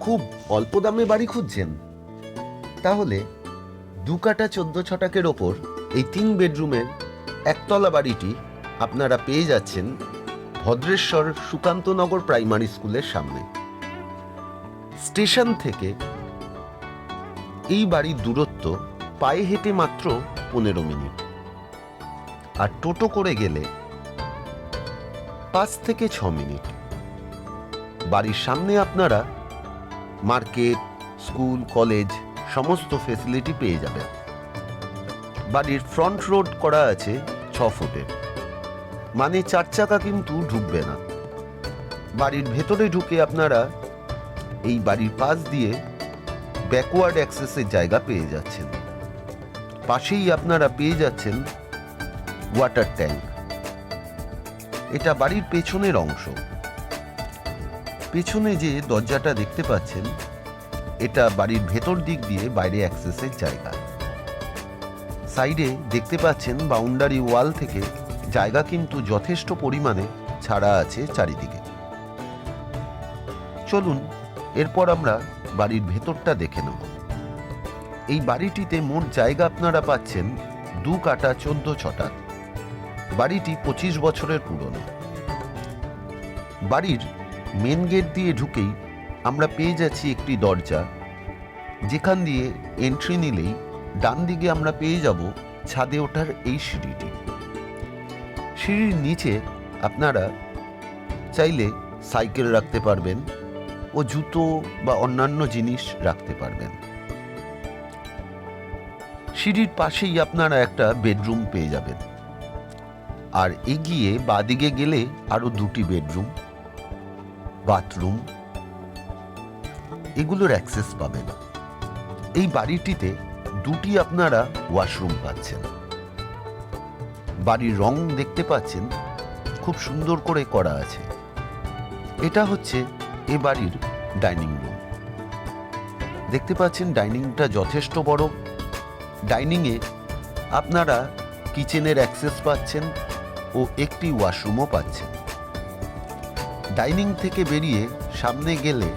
খুব অল্প দামে বাড়ি খুঁজছেন। তাহলে দু কাটা চোদ্দ ছটাকের ওপর এই তিন বেডরুমের একতলা বাড়িটি আপনারা পেয়ে যাচ্ছেন ভদ্রেশ্বর সুকান্তনগর প্রাইমারি স্কুলের সামনে। স্টেশন থেকে এই বাড়ির দূরত্ব পায়ে হেঁটে মাত্র পনেরো মিনিট। আর টোটো করে গেলে পাঁচ থেকে ছ মিনিট। বাড়ির সামনে আপনারা মার্কেট, স্কুল, কলেজ, সমস্ত ফেসিলিটি পেয়ে যাবেন। বাড়ির ফ্রন্ট রোড করা আছে ছ ফুটের। মানে চার চাকা কিন্তু ঢুকবে না। বাড়ির ভেতরে ঢুকে আপনারা এই বাড়ির পাশ দিয়ে ব্যাকওয়ার্ড অ্যাক্সেসের জায়গা পেয়ে যাচ্ছেন। পাশেই আপনারা পেয়ে যাচ্ছেন ওয়াটার ট্যাঙ্ক এটা বাড়ির পেছনের অংশ। পেছনে যে দরজাটা দেখতে পাচ্ছেন, এটা বাড়ির ভেতর দিক দিয়ে বাইরে অ্যাক্সেসের জায়গা। সাইডে দেখতে পাচ্ছেন বাউন্ডারি ওয়াল থেকে জায়গা কিন্তু যথেষ্ট পরিমাণে ছাড়া আছে চারিদিকে। চলুন, এরপর আমরা বাড়ির ভেতরটা দেখে নেব। এই বাড়িটিতে মোট জায়গা আপনারা পাচ্ছেন দু কাটা চোদ্দ ছটা। বাড়িটি পঁচিশ বছরের পুরনো। বাড়ির মেন গেট দিয়ে ঢুকেই আমরা পেয়ে যাচ্ছি একটি দরজা। যেখান দিয়ে এন্ট্রি নিলেই ডান দিকে আমরা পেয়ে যাব ছাদে ওঠার এই সিঁড়িটি। সিঁড়ির নিচে আপনারা চাইলে সাইকেল রাখতে পারবেন ও জুতো বা অন্যান্য জিনিস রাখতে পারবেন। সিঁড়ির পাশেই আপনারা একটা বেডরুম পেয়ে যাবেন। আর এগিয়ে বাদিকে গেলে আরও দুটি বেডরুম। বাথরুম, এগুলোর অ্যাক্সেস পাবেন। এই বাড়িটিতে দুটি আপনারা ওয়াশরুম পাচ্ছেন। বাড়ির রং দেখতে পাচ্ছেন, খুব সুন্দর করে করা আছে। এটা হচ্ছে এ বাড়ির ডাইনিং রুম। দেখতে পাচ্ছেন, ডাইনিংটা যথেষ্ট বড়। ডাইনিংয়ে আপনারা কিচেনের অ্যাক্সেস পাচ্ছেন ও একটি ওয়াশরুমও পাচ্ছেন। ডাইনিং থেকে বেরিয়ে সামনে গেলে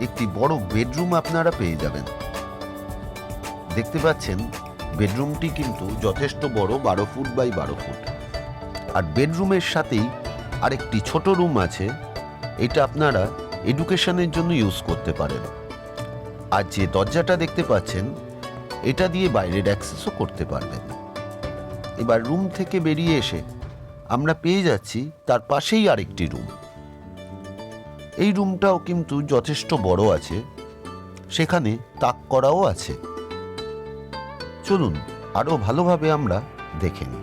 একটি বড় বেডরুম আপনারা পেয়ে যাবেন। দেখতে পাচ্ছেন, বেডরুমটি কিন্তু যথেষ্ট বড়, বারো ফুট বাই বারো ফুট। আর বেডরুমের সাথেই আরেকটি ছোট রুম আছে, এটা আপনারা এডুকেশনের জন্য ইউজ করতে পারেন। আর যে দরজাটা দেখতে পাচ্ছেন, এটা দিয়ে বাইরের অ্যাক্সেসও করতে পারবেন। এবার রুম থেকে বেরিয়ে এসে আমরা পেয়ে যাচ্ছি, তার পাশেই আরেকটি রুম। এই রুমটাও কিন্তু যথেষ্ট বড় আছে। সেখানে তাক করাও আছে। চলুন আরও ভালোভাবে আমরা দেখে নিই।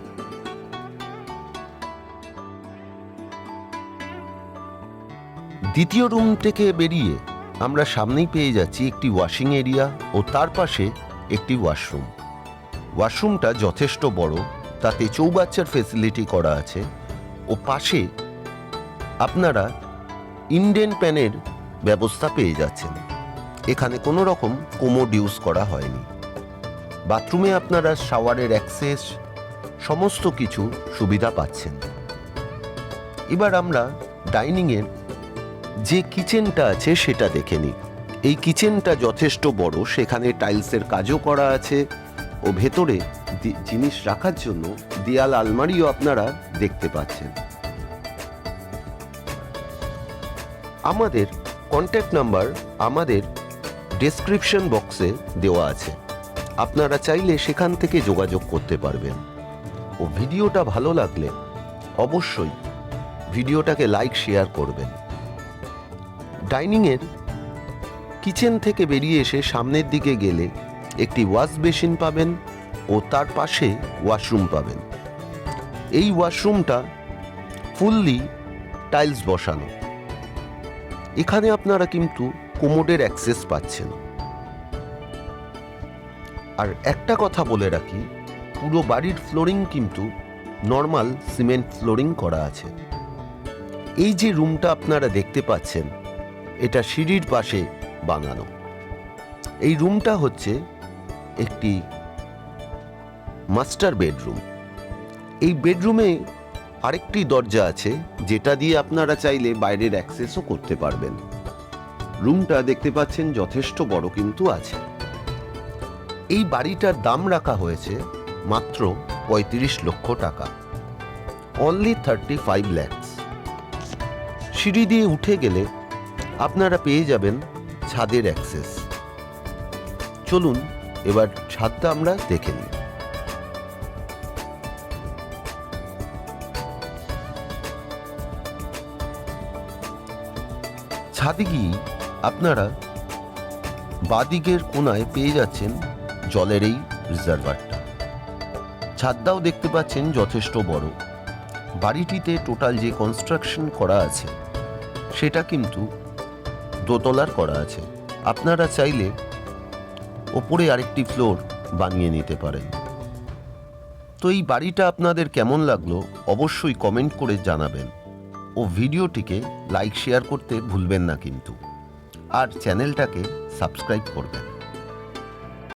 দ্বিতীয় রুম থেকে বেরিয়ে আমরা সামনেই পেয়ে যাচ্ছি একটি ওয়াশিং এরিয়া ও তার পাশে একটি ওয়াশরুম। ওয়াশরুমটা যথেষ্ট বড়, তাতে চৌবাচ্চার ফেসিলিটি করা আছে। ও পাশে আপনারা ইন্ডেন প্যানের ব্যবস্থা পেয়ে যাচ্ছেন। এখানে কোনো রকম কোমোড ইউজ করা হয়নি। বাথরুমে আপনারা শাওয়ারের অ্যাক্সেস, সমস্ত কিছু সুবিধা পাচ্ছেন। এবার আমরা ডাইনিংয়ের যে কিচেনটা আছে সেটা দেখে নিই। এই কিচেনটা যথেষ্ট বড়, সেখানে টাইলসের কাজও করা আছে ও ভেতরে জিনিস রাখার জন্য দেয়াল আলমারিও আপনারা দেখতে পাচ্ছেন। আমাদের কন্ট্যাক্ট নাম্বার আমাদের ডেসক্রিপশন বক্সে দেওয়া আছে। আপনারা চাইলে সেখান থেকে যোগাযোগ করতে পারবেন। ও ভিডিওটা ভালো লাগলে অবশ্যই ভিডিওটাকে লাইক শেয়ার করবেন। ডাইনিংয়ের কিচেন থেকে বেরিয়ে এসে সামনের দিকে গেলে একটি ওয়াশ বেসিন পাবেন ও তার পাশে ওয়াশরুম পাবেন। এই ওয়াশরুমটা ফুললি টাইলস বসানো। এখানে আপনারা কিন্তু কোমোডের অ্যাক্সেস পাচ্ছেন। আর একটা কথা বলে রাখি, পুরো বাড়ির ফ্লোরিং কিন্তু নর্মাল সিমেন্ট ফ্লোরিং করা আছে। এই যে রুমটা আপনারা দেখতে পাচ্ছেন, এটা সিঁড়ির পাশে বানানো। এই রুমটা হচ্ছে একটি মাস্টার বেডরুম এই বেডরুমে আরেকটি দরজা আছে, যেটা দিয়ে আপনারা চাইলে বাইরের অ্যাক্সেসও করতে পারবেন। রুমটা দেখতে পাচ্ছেন যথেষ্ট বড় কিন্তু আছে। এই বাড়িটার দাম রাখা হয়েছে মাত্র পঁয়ত্রিশ লক্ষ টাকা। অনলি থার্টি ফাইভ ল্যাক্স সিঁড়ি দিয়ে উঠে গেলে আপনারা পেয়ে যাবেন ছাদের অ্যাক্সেস। চলুন, এবার ছাদটা আমরা দেখে নিই। ছাদে গিয়ে আপনারা বাদিকের কোনায় পেয়ে যাচ্ছেন জলের এই রিজার্ভারটা। ছাদটাও দেখতে পাচ্ছেন যথেষ্ট বড়। বাড়িটিতে টোটাল যে কনস্ট্রাকশন করা আছে, সেটা কিন্তু দোতলার করা আছে। আপনারা চাইলে ওপরে আরেকটি ফ্লোর বানিয়ে নিতে পারেন। তো এই বাড়িটা আপনাদের কেমন লাগল অবশ্যই কমেন্ট করে জানাবেন। ও ভিডিওটিকে লাইক শেয়ার করতে ভুলবেন না কিন্তু। আর চ্যানেলটাকে সাবস্ক্রাইব করবেন।